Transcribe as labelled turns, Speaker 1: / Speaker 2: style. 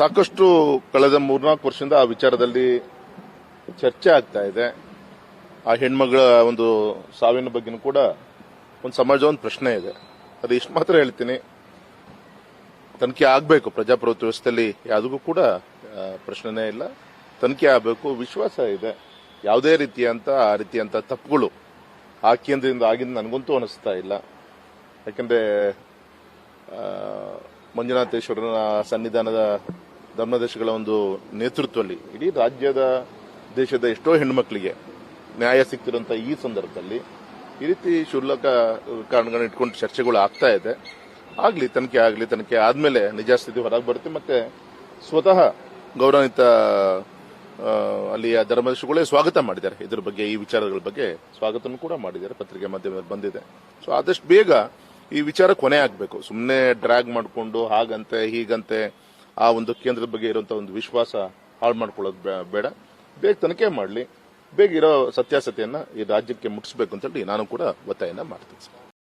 Speaker 1: ಸಾಕಷ್ಟು ಕಳೆದ ಮೂರ್ನಾಲ್ಕು ವರ್ಷದಿಂದ ಆ ವಿಚಾರದಲ್ಲಿ ಚರ್ಚೆ ಆಗ್ತಾ ಇದೆ. ಆ ಹೆಣ್ಮಗಳ ಒಂದು ಸಾವಿನ ಬಗ್ಗೆನೂ ಕೂಡ ಒಂದು ಸಮಾಜ ಒಂದು ಪ್ರಶ್ನೆ ಇದೆ. ಅದು ಇಷ್ಟು ಮಾತ್ರ ಹೇಳ್ತೀನಿ. ತನಿಖೆ ಆಗಬೇಕು. ಪ್ರಜಾಪ್ರಭುತ್ವ ವ್ಯವಸ್ಥೆಯಲ್ಲಿ ಯಾವುದಕ್ಕೂ ಕೂಡ ಪ್ರಶ್ನೆನೇ ಇಲ್ಲ. ತನಿಖೆ ಆಗಬೇಕು. ವಿಶ್ವಾಸ ಇದೆ. ಯಾವುದೇ ರೀತಿಯಂತ, ಆ ರೀತಿಯಂತ ತಪ್ಪುಗಳು ಆ ಕೇಂದ್ರದಿಂದ ಆಗಿದ್ದು ನನಗಂತೂ ಅನಿಸ್ತಾ ಇಲ್ಲ. ಯಾಕಂದ್ರೆ ಮಂಜುನಾಥೇಶ್ವರನ ಸನ್ನಿಧಾನದ ಧರ್ಮದೇಶಗಳ ಒಂದು ನೇತೃತ್ವದಲ್ಲಿ, ಇಡೀ ರಾಜ್ಯದ ದೇಶದ ಎಷ್ಟೋ ಹೆಣ್ಮಕ್ಳಿಗೆ ನ್ಯಾಯ ಸಿಗ್ತಿರುವಂತ ಈ ಸಂದರ್ಭದಲ್ಲಿ ಈ ರೀತಿ ಶುಲ್ಕ ಕಾರಣಗಳನ್ನ ಇಟ್ಕೊಂಡು ಚರ್ಚೆಗಳು ಆಗ್ತಾ ಇದೆ. ಆಗ್ಲಿ, ತನಿಖೆ ಆಗ್ಲಿ, ತನಿಖೆ ಆದ್ಮೇಲೆ ನಿಜ ಸ್ಥಿತಿ ಹೊರಗೆ ಬರುತ್ತೆ. ಮತ್ತೆ ಸ್ವತಃ ಗೌರವಾನ್ವಿತ ಅಲ್ಲಿಯ ಧರ್ಮದರ್ಶಿಗಳೇ ಸ್ವಾಗತ ಮಾಡಿದ್ದಾರೆ. ಇದ್ರ ಬಗ್ಗೆ, ಈ ವಿಚಾರಗಳ ಬಗ್ಗೆ ಸ್ವಾಗತನೂ ಕೂಡ ಮಾಡಿದ್ದಾರೆ. ಪತ್ರಿಕೆ ಮಾಧ್ಯಮದಲ್ಲಿ ಬಂದಿದೆ. ಸೊ ಆದಷ್ಟು ಬೇಗ ಈ ವಿಚಾರ ಕೊನೆ ಆಗಬೇಕು. ಸುಮ್ಮನೆ ಡ್ರ್ಯಾಗ್ ಮಾಡಿಕೊಂಡು ಹಾಗಂತೆ ಹೀಗಂತೆ ಆ ಒಂದು ಕೇಂದ್ರದ ಬಗ್ಗೆ ಇರುವಂತಹ ಒಂದು ವಿಶ್ವಾಸ ಹಾಳು ಮಾಡ್ಕೊಳ್ಳೋದು ಬೇಡ. ಬೇಗ ತನಿಖೆ ಮಾಡಲಿ. ಬೇಗ ಇರೋ ಸತ್ಯಾಸತ್ಯನ್ನ ಈ ರಾಜ್ಯಕ್ಕೆ ಮುಟ್ಟಿಸಬೇಕು ಅಂತ ಹೇಳಿ ನಾನು ಕೂಡ ಒತ್ತಾಯನ ಮಾಡ್ತೀನಿ